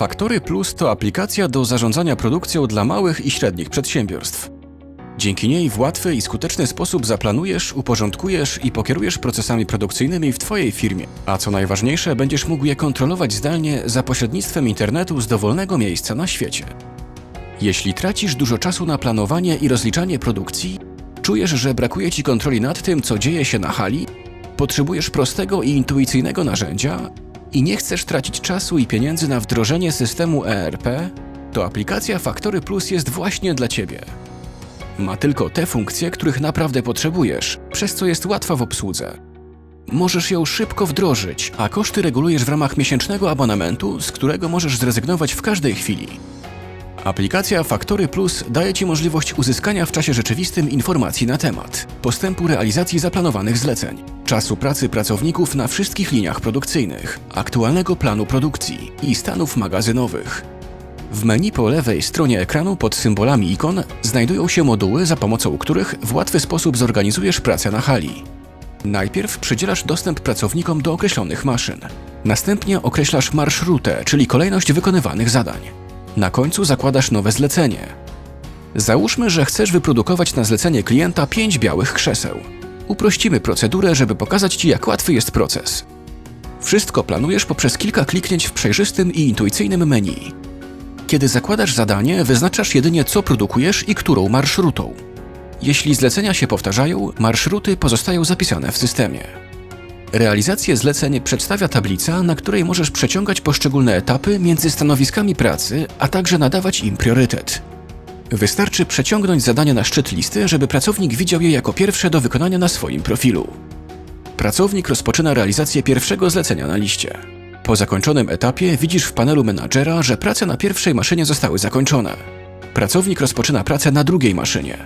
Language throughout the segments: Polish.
Faktory Plus to aplikacja do zarządzania produkcją dla małych i średnich przedsiębiorstw. Dzięki niej w łatwy i skuteczny sposób zaplanujesz, uporządkujesz i pokierujesz procesami produkcyjnymi w Twojej firmie, a co najważniejsze, będziesz mógł je kontrolować zdalnie za pośrednictwem internetu z dowolnego miejsca na świecie. Jeśli tracisz dużo czasu na planowanie i rozliczanie produkcji, czujesz, że brakuje Ci kontroli nad tym, co dzieje się na hali, potrzebujesz prostego i intuicyjnego narzędzia i nie chcesz tracić czasu i pieniędzy na wdrożenie systemu ERP, to aplikacja Faktory Plus jest właśnie dla Ciebie. Ma tylko te funkcje, których naprawdę potrzebujesz, przez co jest łatwa w obsłudze. Możesz ją szybko wdrożyć, a koszty regulujesz w ramach miesięcznego abonamentu, z którego możesz zrezygnować w każdej chwili. Aplikacja Faktory Plus daje Ci możliwość uzyskania w czasie rzeczywistym informacji na temat postępu realizacji zaplanowanych zleceń, czasu pracy pracowników na wszystkich liniach produkcyjnych, aktualnego planu produkcji i stanów magazynowych. W menu po lewej stronie ekranu pod symbolami ikon znajdują się moduły, za pomocą których w łatwy sposób zorganizujesz pracę na hali. Najpierw przydzielasz dostęp pracownikom do określonych maszyn. Następnie określasz marszrutę, czyli kolejność wykonywanych zadań. Na końcu zakładasz nowe zlecenie. Załóżmy, że chcesz wyprodukować na zlecenie klienta 5 białych krzeseł. Uprościmy procedurę, żeby pokazać Ci, jak łatwy jest proces. Wszystko planujesz poprzez kilka kliknięć w przejrzystym i intuicyjnym menu. Kiedy zakładasz zadanie, wyznaczasz jedynie co produkujesz i którą marszrutą. Jeśli zlecenia się powtarzają, marszruty pozostają zapisane w systemie. Realizację zleceń przedstawia tablica, na której możesz przeciągać poszczególne etapy między stanowiskami pracy, a także nadawać im priorytet. Wystarczy przeciągnąć zadanie na szczyt listy, żeby pracownik widział je jako pierwsze do wykonania na swoim profilu. Pracownik rozpoczyna realizację pierwszego zlecenia na liście. Po zakończonym etapie widzisz w panelu menadżera, że prace na pierwszej maszynie zostały zakończone. Pracownik rozpoczyna pracę na drugiej maszynie.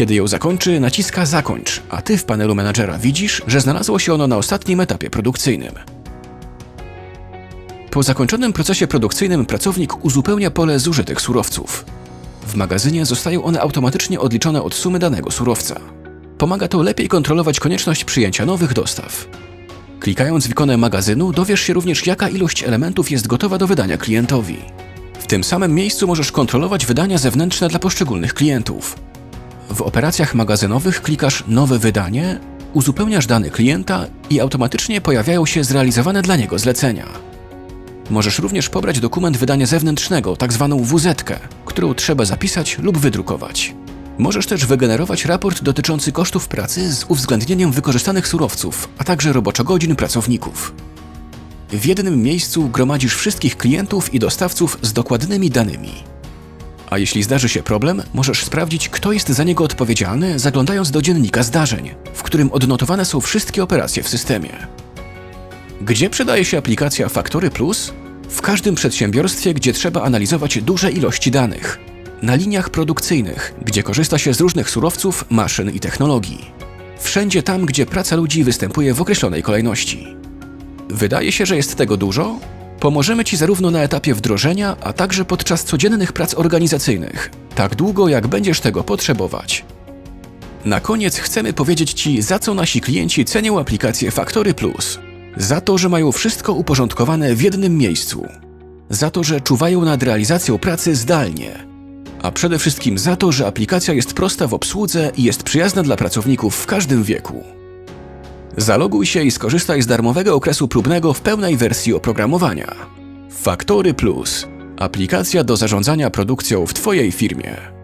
Kiedy ją zakończy, naciska Zakończ, a ty w panelu menadżera widzisz, że znalazło się ono na ostatnim etapie produkcyjnym. Po zakończonym procesie produkcyjnym pracownik uzupełnia pole zużytych surowców. W magazynie zostają one automatycznie odliczone od sumy danego surowca. Pomaga to lepiej kontrolować konieczność przyjęcia nowych dostaw. Klikając w ikonę magazynu dowiesz się również jaka ilość elementów jest gotowa do wydania klientowi. W tym samym miejscu możesz kontrolować wydania zewnętrzne dla poszczególnych klientów. W operacjach magazynowych klikasz Nowe wydanie, uzupełniasz dane klienta i automatycznie pojawiają się zrealizowane dla niego zlecenia. Możesz również pobrać dokument wydania zewnętrznego, tzw. WZ, którą trzeba zapisać lub wydrukować. Możesz też wygenerować raport dotyczący kosztów pracy z uwzględnieniem wykorzystanych surowców, a także roboczogodzin pracowników. W jednym miejscu gromadzisz wszystkich klientów i dostawców z dokładnymi danymi. A jeśli zdarzy się problem, możesz sprawdzić, kto jest za niego odpowiedzialny, zaglądając do dziennika zdarzeń, w którym odnotowane są wszystkie operacje w systemie. Gdzie przydaje się aplikacja Faktory Plus? W każdym przedsiębiorstwie, gdzie trzeba analizować duże ilości danych. Na liniach produkcyjnych, gdzie korzysta się z różnych surowców, maszyn i technologii. Wszędzie tam, gdzie praca ludzi występuje w określonej kolejności. Wydaje się, że jest tego dużo? Pomożemy Ci zarówno na etapie wdrożenia, a także podczas codziennych prac organizacyjnych, tak długo jak będziesz tego potrzebować. Na koniec chcemy powiedzieć Ci, za co nasi klienci cenią aplikację Faktory Plus. Za to, że mają wszystko uporządkowane w jednym miejscu. Za to, że czuwają nad realizacją pracy zdalnie. A przede wszystkim za to, że aplikacja jest prosta w obsłudze i jest przyjazna dla pracowników w każdym wieku. Zaloguj się i skorzystaj z darmowego okresu próbnego w pełnej wersji oprogramowania. Faktory Plus. Aplikacja do zarządzania produkcją w Twojej firmie.